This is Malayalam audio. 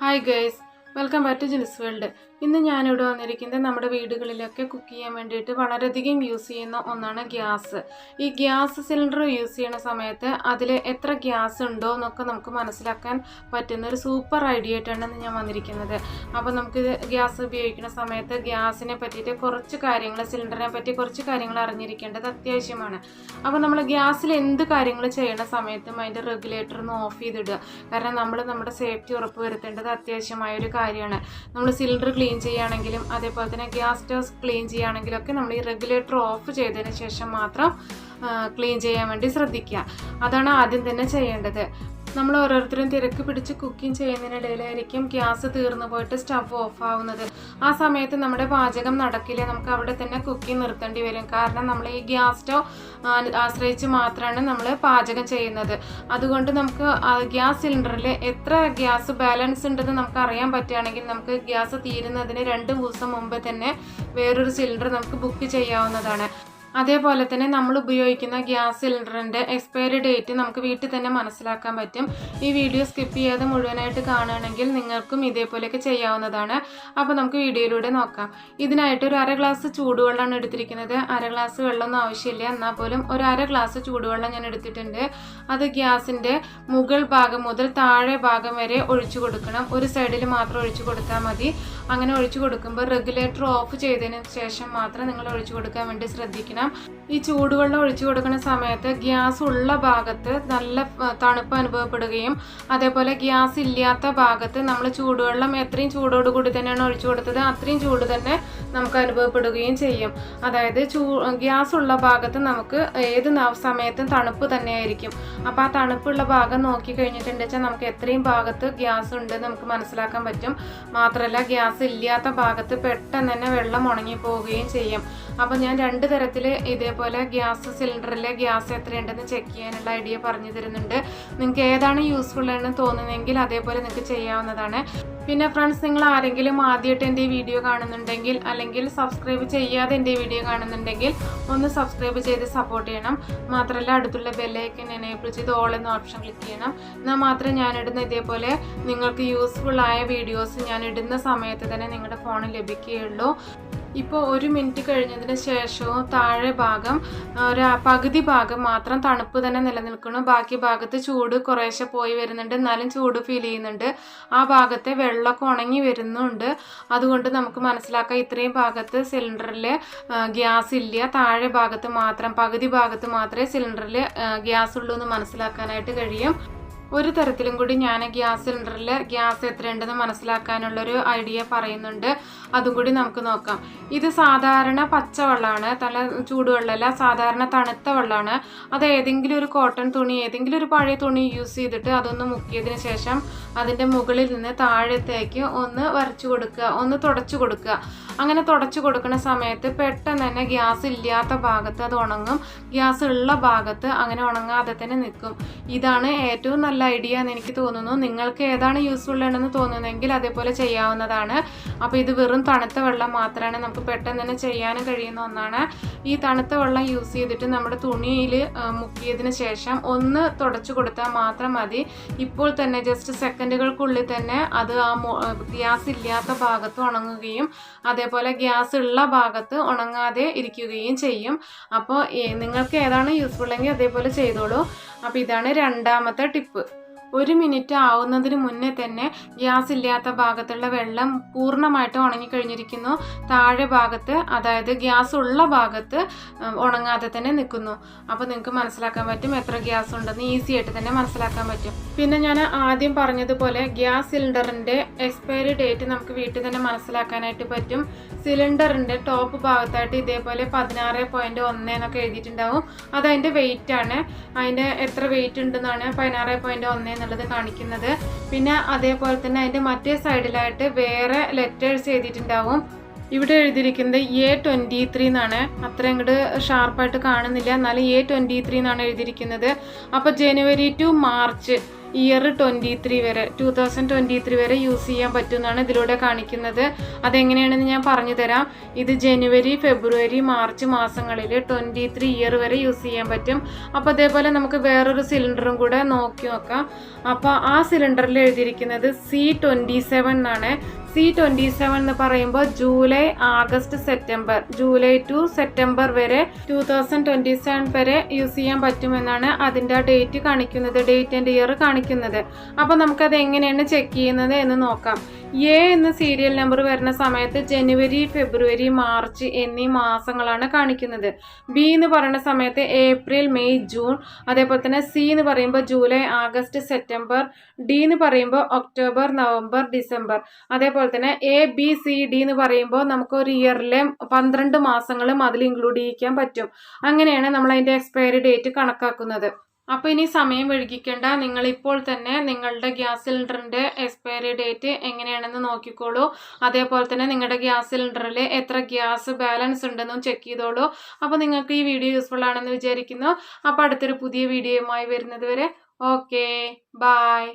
Hi guys welcome back to Jinis world ഇന്ന് ഞാനിവിടെ വന്നിരിക്കുന്നത് നമ്മുടെ വീടുകളിലൊക്കെ കുക്ക് ചെയ്യാൻ വേണ്ടിയിട്ട് വളരെയധികം യൂസ് ചെയ്യുന്ന ഒന്നാണ് ഗ്യാസ്. ഈ ഗ്യാസ് സിലിണ്ടർ യൂസ് ചെയ്യുന്ന സമയത്ത് അതിൽ എത്ര ഗ്യാസ് ഉണ്ടോ എന്നൊക്കെ നമുക്ക് മനസ്സിലാക്കാൻ പറ്റുന്ന ഒരു സൂപ്പർ ഐഡിയ ആയിട്ടാണ് ഞാൻ വന്നിരിക്കുന്നത്. അപ്പോൾ നമുക്ക് ഗ്യാസ് ഉപയോഗിക്കുന്ന സമയത്ത് ഗ്യാസിനെ പറ്റിയിട്ട് കുറച്ച് കാര്യങ്ങൾ സിലിണ്ടറിനെ പറ്റി കുറച്ച് കാര്യങ്ങൾ അറിഞ്ഞിരിക്കേണ്ടത് അത്യാവശ്യമാണ്. അപ്പോൾ നമ്മൾ ഗ്യാസിൽ എന്ത് കാര്യങ്ങൾ ചെയ്യുന്ന സമയത്തും അതിന്റെ റെഗുലേറ്റർ ഒന്ന് ഓഫ് ചെയ്തിടുക. കാരണം നമ്മൾ നമ്മുടെ സേഫ്റ്റി ഉറപ്പ് വരുത്തേണ്ടത് അത്യാവശ്യമായ ഒരു കാര്യമാണ്. നമ്മൾ സിലിണ്ടർ ക്ലീൻ ചെയ്യുകയാണെങ്കിലും അതേപോലെ തന്നെ ഗ്യാസ് സ്റ്റവ് ക്ലീൻ ചെയ്യുകയാണെങ്കിലും ഒക്കെ നമ്മൾ ഈ റെഗുലേറ്റർ ഓഫ് ചെയ്തതിന് ശേഷം മാത്രം ക്ലീൻ ചെയ്യാൻ വേണ്ടി ശ്രദ്ധിക്കുക. അതാണ് ആദ്യം തന്നെ ചെയ്യേണ്ടത്. നമ്മൾ ഓരോരുത്തരും തിരക്ക് പിടിച്ച് കുക്കിംഗ് ചെയ്യുന്നതിനിടയിലായിരിക്കും ഗ്യാസ് തീർന്നു പോയിട്ട് സ്റ്റവ് ഓഫ് ആവുന്നത്. ആ സമയത്ത് നമ്മുടെ പാചകം നടക്കില്ല. നമുക്ക് അവിടെ തന്നെ കുക്കിംഗ് നിർത്തേണ്ടി വരും. കാരണം നമ്മൾ ഈ ഗ്യാസ് സ്റ്റവ് ആശ്രയിച്ച് മാത്രമാണ് നമ്മൾ പാചകം ചെയ്യുന്നത്. അതുകൊണ്ട് നമുക്ക് ഗ്യാസ് സിലിണ്ടറിൽ എത്ര ഗ്യാസ് ബാലൻസ് ഉണ്ടെന്ന് നമുക്ക് അറിയാൻ പറ്റുകയാണെങ്കിൽ നമുക്ക് ഗ്യാസ് തീരുന്നതിന് രണ്ട് ദിവസം മുമ്പ് തന്നെ വേറൊരു സിലിണ്ടർ നമുക്ക് ബുക്ക് ചെയ്യാവുന്നതാണ്. അതേപോലെ തന്നെ നമ്മൾ ഉപയോഗിക്കുന്ന ഗ്യാസ് സിലിണ്ടറിന്റെ എക്സ്പയറി ഡേറ്റ് നമുക്ക് വീട്ടിൽ തന്നെ മനസ്സിലാക്കാൻ പറ്റും. ഈ വീഡിയോ സ്കിപ്പ് ചെയ്യാതെ മുഴുവനായിട്ട് കാണുകയാണെങ്കിൽ നിങ്ങൾക്കും ഇതേപോലെയൊക്കെ ചെയ്യാവുന്നതാണ്. അപ്പോൾ നമുക്ക് വീഡിയോയിലൂടെ നോക്കാം. ഇതിനായിട്ട് ഒരു അര ഗ്ലാസ് ചൂടുവെള്ളമാണ് എടുത്തിരിക്കുന്നത്. അര ഗ്ലാസ് വെള്ളമൊന്നും ആവശ്യമില്ല. എന്നാൽ പോലും ഒരു അര ഗ്ലാസ് ചൂടുവെള്ളം ഞാൻ എടുത്തിട്ടുണ്ട്. അത് ഗ്യാസിന്റെ മുകൾ ഭാഗം മുതൽ താഴെ ഭാഗം വരെ ഒഴിച്ചു കൊടുക്കണം. ഒരു സൈഡിൽ മാത്രം ഒഴിച്ചു കൊടുത്താൽ മതി. അങ്ങനെ ഒഴിച്ചു കൊടുക്കുമ്പോൾ റെഗുലേറ്റർ ഓഫ് ചെയ്തതിന് ശേഷം മാത്രം നിങ്ങൾ ഒഴിച്ചു കൊടുക്കാൻ വേണ്ടി ശ്രദ്ധിക്കണം. ഈ ചൂടുവെള്ളം ഒഴിച്ചു കൊടുക്കുന്ന സമയത്ത് ഗ്യാസ് ഉള്ള ഭാഗത്ത് നല്ല തണുപ്പ് അനുഭവപ്പെടുകയും അതേപോലെ ഗ്യാസ് ഇല്ലാത്ത ഭാഗത്ത് നമ്മൾ ചൂടുവെള്ളം എത്രയും ചൂടോടുകൂടി തന്നെയാണ് ഒഴിച്ചു കൊടുത്തത് അത്രയും ചൂട് തന്നെ നമുക്ക് അനുഭവപ്പെടുകയും ചെയ്യും. അതായത് ചൂ ഗ്യാസ് ഉള്ള ഭാഗത്ത് നമുക്ക് ഏത് സമയത്തും തണുപ്പ് തന്നെയായിരിക്കും. അപ്പോൾ ആ തണുപ്പുള്ള ഭാഗം നോക്കി കഴിഞ്ഞിട്ടുണ്ട് വെച്ചാൽ നമുക്ക് എത്രയും ഭാഗത്ത് ഗ്യാസ് ഉണ്ട് നമുക്ക് മനസ്സിലാക്കാൻ പറ്റും. മാത്രമല്ല ഗ്യാസ് ഇല്ലാത്ത ഭാഗത്ത് പെട്ടെന്ന് തന്നെ വെള്ളം ഉണങ്ങി പോവുകയും ചെയ്യും. അപ്പോൾ ഞാൻ രണ്ട് തരത്തിൽ ഇതേപോലെ ഗ്യാസ് സിലിണ്ടറിലെ ഗ്യാസ് എത്രയുണ്ടെന്ന് ചെക്ക് ചെയ്യാനുള്ള ഐഡിയ പറഞ്ഞു തരുന്നുണ്ട്. നിങ്ങൾക്ക് ഏതാണ് യൂസ്ഫുൾ എന്ന് തോന്നുന്നെങ്കിൽ അതേപോലെ നിങ്ങൾക്ക് ചെയ്യാവുന്നതാണ്. പിന്നെ ഫ്രണ്ട്സ് നിങ്ങൾ ആരെങ്കിലും ആദ്യമായിട്ട് എന്റെ വീഡിയോ കാണുന്നുണ്ടെങ്കിൽ അല്ലെങ്കിൽ സബ്സ്ക്രൈബ് ചെയ്യാതെ എന്റെ വീഡിയോ കാണുന്നുണ്ടെങ്കിൽ ഒന്ന് സബ്സ്ക്രൈബ് ചെയ്ത് സപ്പോർട്ട് ചെയ്യണം. മാത്രമല്ല അടുത്തുള്ള ബെല്ലൈക്കൻ എനേബിൾ ചെയ്ത് ഓൾ എന്ന ഓപ്ഷൻ ക്ലിക്ക് ചെയ്യണം. എന്നാൽ മാത്രമേ ഞാനിടുന്ന ഇതേപോലെ നിങ്ങൾക്ക് യൂസ്ഫുൾ ആയ വീഡിയോസ് ഞാൻ ഇടുന്ന സമയത്ത് തന്നെ നിങ്ങളുടെ ഫോണിൽ ലഭിക്കുകയുള്ളൂ. ഇപ്പോൾ ഒരു മിനിറ്റ് കഴിഞ്ഞതിന് ശേഷവും താഴെ ഭാഗം ഒരു പകുതി ഭാഗം മാത്രം തണുപ്പ് തന്നെ നിലനിൽക്കുന്നു. ബാക്കി ഭാഗത്ത് ചൂട് കുറേശ്ശെ പോയി വരുന്നുണ്ട്. എന്നാലും ചൂട് ഫീൽ ചെയ്യുന്നുണ്ട്. ആ ഭാഗത്തെ വെള്ളമൊക്കെ ഉണങ്ങി വരുന്നുണ്ട്. അതുകൊണ്ട് നമുക്ക് മനസ്സിലാക്കാം ഇത്രയും ഭാഗത്ത് സിലിണ്ടറിൽ ഗ്യാസ് ഇല്ല. താഴെ ഭാഗത്ത് മാത്രം പകുതി ഭാഗത്ത് മാത്രമേ സിലിണ്ടറിൽ ഗ്യാസ് ഉള്ളൂ എന്ന് മനസ്സിലാക്കാനായിട്ട് കഴിയും. ഒരു തരത്തിലും കൂടി ഞാൻ ഗ്യാസ് സിലിണ്ടറിൽ ഗ്യാസ് എത്രയുണ്ടെന്ന് മനസ്സിലാക്കാനുള്ളൊരു ഐഡിയ പറയുന്നുണ്ട്. അതും കൂടി നമുക്ക് നോക്കാം. ഇത് സാധാരണ പച്ചവെള്ളമാണ് നല്ല ചൂടുവെള്ളമല്ല സാധാരണ തണുത്ത വെള്ളമാണ് അത് ഏതെങ്കിലും ഒരു കോട്ടൺ തുണി ഏതെങ്കിലും ഒരു പഴയ തുണി യൂസ് ചെയ്തിട്ട് അതൊന്ന് മുക്കിയതിന് ശേഷം അതിന്റെ മുകളിൽ നിന്ന് താഴത്തേക്ക് ഒന്ന് വരച്ചു കൊടുക്കുക ഒന്ന് തുടച്ചു കൊടുക്കുക. അങ്ങനെ തുടച്ചു കൊടുക്കുന്ന സമയത്ത് പെട്ടെന്ന് തന്നെ ഗ്യാസ് ഇല്ലാത്ത ഭാഗത്ത് അത് ഉണങ്ങും. ഗ്യാസ് ഉള്ള ഭാഗത്ത് അങ്ങനെ ഉണങ്ങാതെ തന്നെ നിൽക്കും. ഇതാണ് ഏറ്റവും നല്ല ഐഡിയ എന്ന് എനിക്ക് തോന്നുന്നു. നിങ്ങൾക്ക് ഏതാണ് യൂസ്ഫുൾ ആണെന്ന് തോന്നുന്നതെങ്കിൽ അതേപോലെ ചെയ്യാവുന്നതാണ്. അപ്പോൾ ഇത് വെറും തണുത്ത വെള്ളം മാത്രമാണ് നമുക്ക് പെട്ടെന്ന് തന്നെ ചെയ്യാനും കഴിയുന്ന ഒന്നാണ്. ഈ തണുത്ത വെള്ളം യൂസ് ചെയ്തിട്ട് നമ്മുടെ തുണിയിൽ മുക്കിയതിന് ശേഷം ഒന്ന് തുടച്ചു കൊടുത്താൽ മാത്രം മതി. ഇപ്പോൾ തന്നെ ജസ്റ്റ് സെക്കൻഡുകൾക്കുള്ളിൽ തന്നെ അത് ആ ഗ്യാസ് ഇല്ലാത്ത ഭാഗത്ത് ഉണങ്ങുകയും അതേപോലെ ഗ്യാസ് ഉള്ള ഭാഗത്ത് ഉണങ്ങാതെ ഇരിക്കുകയും ചെയ്യും. അപ്പോൾ നിങ്ങൾക്ക് ഏതാണ് യൂസ്ഫുൾ എങ്കിൽ അതേപോലെ ചെയ്തോളൂ. അപ്പോൾ ഇതാണ് രണ്ടാമത്തെ ടിപ്പ്. ഒരു മിനിറ്റ് ആവുന്നതിന് മുന്നേ തന്നെ ഗ്യാസ് ഇല്ലാത്ത ഭാഗത്തുള്ള വെള്ളം പൂർണമായിട്ട് ഉണങ്ങിക്കഴിഞ്ഞിരിക്കുന്നു. താഴെ ഭാഗത്ത് അതായത് ഗ്യാസ് ഉള്ള ഭാഗത്ത് ഉണങ്ങാതെ തന്നെ നിൽക്കുന്നു. അപ്പോൾ നിങ്ങൾക്ക് മനസ്സിലാക്കാൻ പറ്റും എത്ര ഗ്യാസ് ഉണ്ടെന്ന് ഈസി ആയിട്ട് തന്നെ മനസ്സിലാക്കാൻ പറ്റും. പിന്നെ ഞാൻ ആദ്യം പറഞ്ഞതുപോലെ ഗ്യാസ് സിലിണ്ടറിന്റെ എക്സ്പയറി ഡേറ്റ് നമുക്ക് വീട്ടിൽ തന്നെ മനസ്സിലാക്കാനായിട്ട് പറ്റും. സിലിണ്ടറിന്റെ ടോപ്പ് ഭാഗത്തായിട്ട് ഇതേപോലെ പതിനാറ് പോയിന്റ് ഒന്ന് എന്നൊക്കെ എഴുതിയിട്ടുണ്ടാവും. അത് അതിന്റെ ആണ്. അതിന്റെ എത്ര വെയിറ്റ് ഉണ്ടെന്നാണ്? പതിനാറ് പോയിന്റ് ഒന്ന് എന്നുള്ളത് കാണിക്കുന്നത്. പിന്നെ അതേപോലെ തന്നെ അതിന്റെ മറ്റേ സൈഡിലായിട്ട് വേറെ ലെറ്റേഴ്സ് എഴുതിയിട്ടുണ്ടാവും. ഇവിടെ എഴുതിയിരിക്കുന്നത് എ ട്വന്റി ത്രീ എന്നാണ്. അത്ര ഇങ്ങോട്ട് ഷാർപ്പായിട്ട് കാണുന്നില്ല. എന്നാലും എ ട്വന്റി ത്രീ എന്നാണ് എഴുതിയിരിക്കുന്നത്. അപ്പോൾ January to March year twenty three വരെ ടു തൗസൻഡ് ട്വന്റി ത്രീ വരെ യൂസ് ചെയ്യാൻ പറ്റുമെന്നാണ് ഇതിലൂടെ കാണിക്കുന്നത്. അതെങ്ങനെയാണെന്ന് ഞാൻ പറഞ്ഞു തരാം. ഇത് ജനുവരി ഫെബ്രുവരി മാർച്ച് മാസങ്ങളിൽ ട്വന്റി ത്രീ ഇയർ വരെ യൂസ് ചെയ്യാൻ പറ്റും. അപ്പോൾ അതേപോലെ നമുക്ക് വേറൊരു സിലിണ്ടറും കൂടെ നോക്കി നോക്കാം. അപ്പോൾ ആ സിലിണ്ടറിൽ എഴുതിയിരിക്കുന്നത് സി ട്വന്റി സെവൻ എന്നാണ്. സി ട്വന്റി സെവൻ എന്ന് പറയുമ്പോൾ July August September. July to September വരെ ടു തൗസൻഡ് ട്വന്റി സെവൻ വരെ യൂസ് ചെയ്യാൻ പറ്റുമെന്നാണ് അതിന്റെ ആ ഡേറ്റ് കാണിക്കുന്നത് ഡേറ്റ് ആൻഡ് ഇയർ കാണിക്കുന്നത്. അപ്പോൾ നമുക്കത് എങ്ങനെയാണ് ചെക്ക് ചെയ്യുന്നത് എന്ന് നോക്കാം. എ എന്ന സീരിയൽ നമ്പർ വരുന്ന സമയത്ത് ജനുവരി ഫെബ്രുവരി മാർച്ച് എന്നീ മാസങ്ങളാണ് കാണിക്കുന്നത്. ബി എന്ന് പറയുന്ന സമയത്ത് ഏപ്രിൽ മെയ് ജൂൺ അതേപോലെ തന്നെ സി എന്ന് പറയുമ്പോൾ ജൂലൈ ആഗസ്റ്റ് സെപ്റ്റംബർ ഡി എന്ന് പറയുമ്പോൾ ഒക്ടോബർ നവംബർ ഡിസംബർ. അതേപോലെ തന്നെ എ ബി സി ഡി എന്ന് പറയുമ്പോൾ നമുക്ക് ഒരു ഇയറിലെ പന്ത്രണ്ട് മാസങ്ങളും അതിൽ ഇൻക്ലൂഡ് ചെയ്യിക്കാൻ പറ്റും. അങ്ങനെയാണ് നമ്മൾ അതിന്റെ എക്സ്പയറി ഡേറ്റ് കണക്കാക്കുന്നത്. അപ്പോൾ ഇനി സമയം ഒഴുകിക്കേണ്ട നിങ്ങൾ ഇപ്പോൾ തന്നെ നിങ്ങളുടെ ഗ്യാസ് സിലിണ്ടറിന്റെ എക്സ്പയറി ഡേറ്റ് എങ്ങനെയാണെന്ന് നോക്കിക്കോളൂ. അതേപോലെ തന്നെ നിങ്ങളുടെ ഗ്യാസ് സിലിണ്ടറിൽ എത്ര ഗ്യാസ് ബാലൻസ് ഉണ്ടെന്നും ചെക്ക് ചെയ്തോളൂ. അപ്പോൾ നിങ്ങൾക്ക് ഈ വീഡിയോ യൂസ്ഫുൾ ആണെന്ന് വിചാരിക്കുന്നു. അപ്പോൾ അടുത്തൊരു പുതിയ വീഡിയോയുമായി വരുന്നത് വരെ ഓക്കേ ബായ്